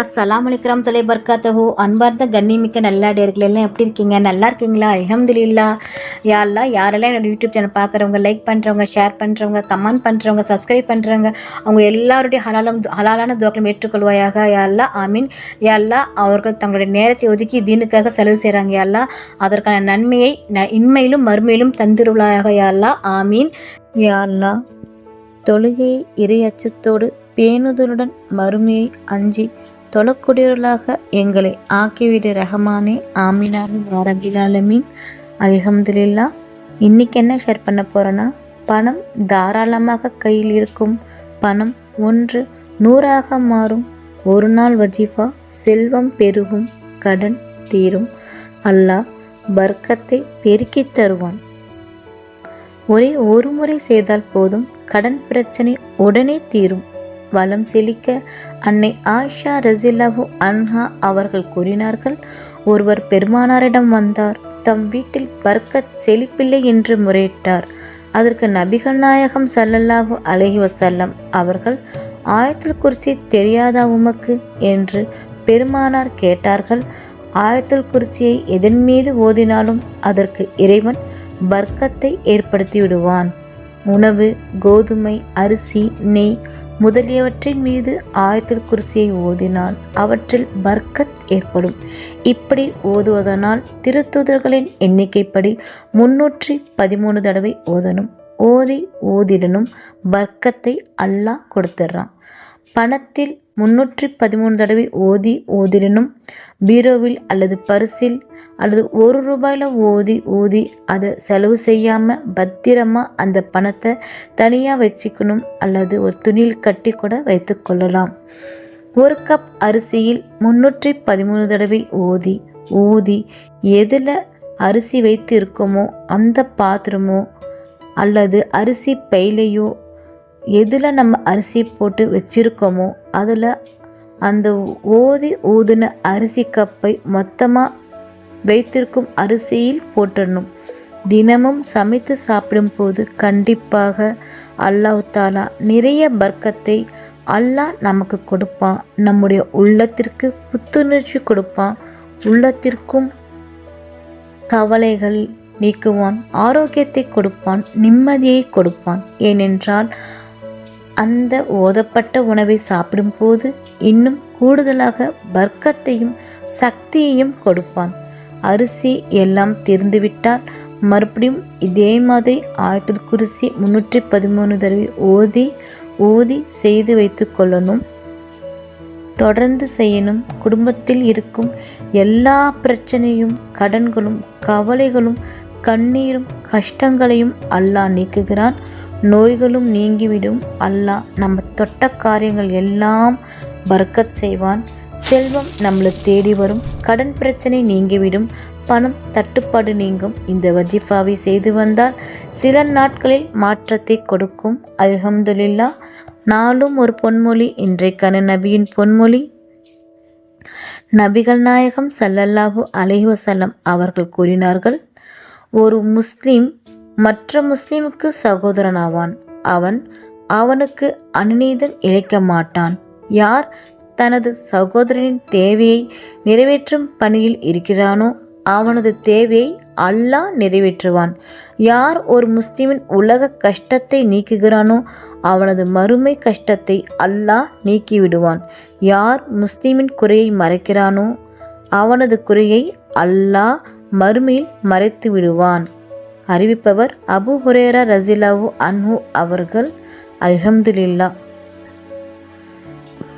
அஸ்லாம் அலைக்ரம் தொலை பர்காத்தஹூ அன்பார்ந்த கண்ணிமிக்க நல்லாடியர்கள் எல்லாம் எப்படி இருக்கீங்க? நல்லா இருக்கீங்களா? அல்ஹம்துலில்லா. யாரெல்லாம் யாரெல்லாம் என்னோடய யூடியூப் சேனல் பார்க்குறவங்க லைக் பண்ணுறவங்க ஷேர் பண்ணுறவங்க கமெண்ட் பண்ணுறவங்க சப்ஸ்கிரைப் பண்ணுறவங்க அவங்க எல்லாருடைய ஹலாலும் ஹலாலான துவக்கம் ஏற்றுக்கொள்வாயாக. யாரெல்லாம் ஆமீன். யாரெல்லாம் அவர்கள் தங்களுடைய நேரத்தை ஒதுக்கி தீனுக்காக செலவு செய்கிறாங்க யாரெல்லாம் அதற்கான நன்மையை ந இன்மையிலும் மறுமையிலும் தந்திருவாயாக யாரெல்லாம் ஆமீன். யாரெல்லாம் தொழுகையை இறை அச்சத்தோடு பேணுதலுடன் மறுமையை அஞ்சி தொழக்கூடியவர்களாக எங்களை ஆக்கிவிடு ரஹமானே ஆமினாரின் அரபிலாலமீன் அல்ஹம்துலில்லா இன்னைக்கு என்ன ஷேர் பண்ண போகிறேன்னா பணம் தாராளமாக கையில் இருக்கும். பணம் ஒன்று நூறாக மாறும். ஒரு நாள் வஜிஃபா செல்வம் பெருகும் கடன் தீரும். அல்லாஹ் பர்க்கத்தை பெருக்கித் தருவான். ஒரே ஒரு முறை செய்தால் போதும். கடன் பிரச்சனை உடனே தீரும். வளம் செழிக்க அன்னை ஆயிஷா ரசில்லாஹு அன்ஹா அவர்கள் கூறினார்கள் ஒருவர் பெருமானாரிடம் வந்தார் தம் வீட்டில் பர்க்கத் செழிப்பில்லை என்று முறையிட்டார். அதற்கு நபிகள் நாயகம் சல்லல்லாஹு அலஹி வசல்லம் அவர்கள் ஆயத்தில் குறிச்சி தெரியாதா உமக்கு? என்று பெருமானார் கேட்டார்கள். ஆயத்தில் குறிச்சியை எதன் மீது ஓதினாலும் அதற்கு இறைவன் பர்க்கத்தை ஏற்படுத்தி விடுவான் உணவு கோதுமை அரிசி நெய் முதலியவற்றின் மீது ஆயத்தில் குர்சியை ஓதினால் அவற்றில் பர்க்கத் ஏற்படும். இப்படி ஓதுவதனால் திருத்துதர்களின் எண்ணிக்கைப்படி முன்னூற்றி பதிமூணு தடவை ஓதணும். ஓதி ஓதிடனும் பர்க்கத்தை அல்லாஹ் கொடுத்துட்றான். பணத்தில் முன்னூற்றி பதிமூணு தடவை ஓதி ஓதிடனும் பீரோவில் அல்லது பரிசில் அல்லது ஒரு ரூபாயில் ஓதி ஊதி அதை செலவு செய்யாமல் பத்திரமா அந்த பணத்தை தனியாக வச்சுக்கணும் அல்லது ஒரு துணியில் கட்டி கூட வைத்து கொள்ளலாம். ஒரு கப் அரிசியில் முன்னூற்றி பதிமூணு தடவை ஓதி ஊதி எதில் அரிசி வைத்து இருக்கோமோ அந்த பாத்திரமோ அல்லது அரிசி பையிலையோ எதில் நம்ம அரிசி போட்டு வச்சுருக்கோமோ அதில் அந்த ஓதி ஊதின அரிசி கப்பை மொத்தமாக வைத்திருக்கும் அரிசியில் போட்டுடணும். தினமும் சமைத்து சாப்பிடும்போது கண்டிப்பாக அல்லாஹ் தாலா நிறைய பர்க்கத்தை அல்லாஹ் நமக்கு கொடுப்பான். நம்முடைய உள்ளத்திற்கு புத்துணர்ச்சி கொடுப்பான். உள்ளத்திற்கும் கவலைகள் நீக்குவான். ஆரோக்கியத்தை கொடுப்பான். நிம்மதியை கொடுப்பான். ஏனென்றால் அந்த ஓதப்பட்ட உணவை சாப்பிடும்போது இன்னும் கூடுதலாக வர்க்கத்தையும் சக்தியையும் கொடுப்பான். அரிசி எல்லாம் தீர்ந்துவிட்டால் மறுபடியும் இதே மாதிரி ஆயத்தில் குறிச்சி முன்னூற்றி பதிமூணு தடவை ஓதி ஓதி செய்து வைத்து கொள்ளணும். தொடர்ந்து செய்யணும். குடும்பத்தில் இருக்கும் எல்லா பிரச்சனையும் கடன்களும் கவலைகளும் கண்ணீரும் கஷ்டங்களையும் அல்லாஹ் நீக்குகிறான். நோய்களும் நீங்கிவிடும். அல்லாஹ் நம்ம தொட்ட காரியங்கள் எல்லாம் பர்க்கத் செய்வான். செல்வம் நம்மளை தேடி வரும். கடன் பிரச்சனை நீங்கிவிடும். பணம் தட்டுப்பாடு நீங்கும். இந்த வஜிஃபாவை செய்து வந்தால் சில நாட்களில் மாற்றத்தை கொடுக்கும். அல்ஹம்துலில்லா நாளும் ஒரு பொன்மொழி இன்றைக்கான நபியின் பொன்மொழி. நபிகள் நாயகம் சல்லல்லாஹு அலைஹி வஸல்லம் அவர்கள் கூறினார்கள் ஒரு முஸ்லீம் மற்ற முஸ்லிமுக்கு சகோதரனாவான். அவன் அவனுக்கு அநீதம் இழைக்க மாட்டான். யார் தனது சகோதரனின் தேவையை நிறைவேற்றும் பணியில் இருக்கிறானோ அவனது தேவையை அல்லாஹ் நிறைவேற்றுவான். யார் ஒரு முஸ்லிமின் உலக கஷ்டத்தை நீக்குகிறானோ அவனது மறுமை கஷ்டத்தை அல்லாஹ் நீக்கிவிடுவான். யார் முஸ்லிமின் குறையை மறைக்கிறானோ அவனது குறையை அல்லாஹ் மறுமையில் மறைத்து விடுவான் அறிவிப்பவர் அபு ஹுரேரா ரசிலாவு அன்ஹு அவர்கள் அல்ஹம்துலில்லா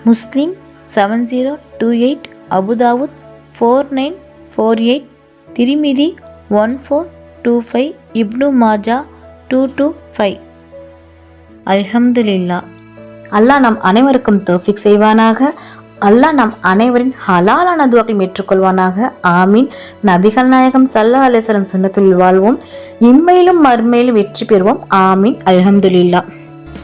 Muslim seven zero two eight Abu Dawud four nine four eight Tirmidhi one four two five Ibn Majah two two five. அல்ஹம்துலில்லா. அல்லாஹ் நம் அனைவருக்கும் தோஃபிக் செய்வானாக. அல்லாஹ் நம் அனைவரின் ஹலாலான துவாக்கள் ஏற்றுக்கொள்வானாக. ஆமீன். நபிகள் நாயகம் சல்லா அலிஸ்லம் சொன்னத்தில் வாழ்வோம். இம்மையிலும் மறுமையிலும் வெற்றி பெறுவோம். ஆமீன். அல்ஹம்துலில்லா.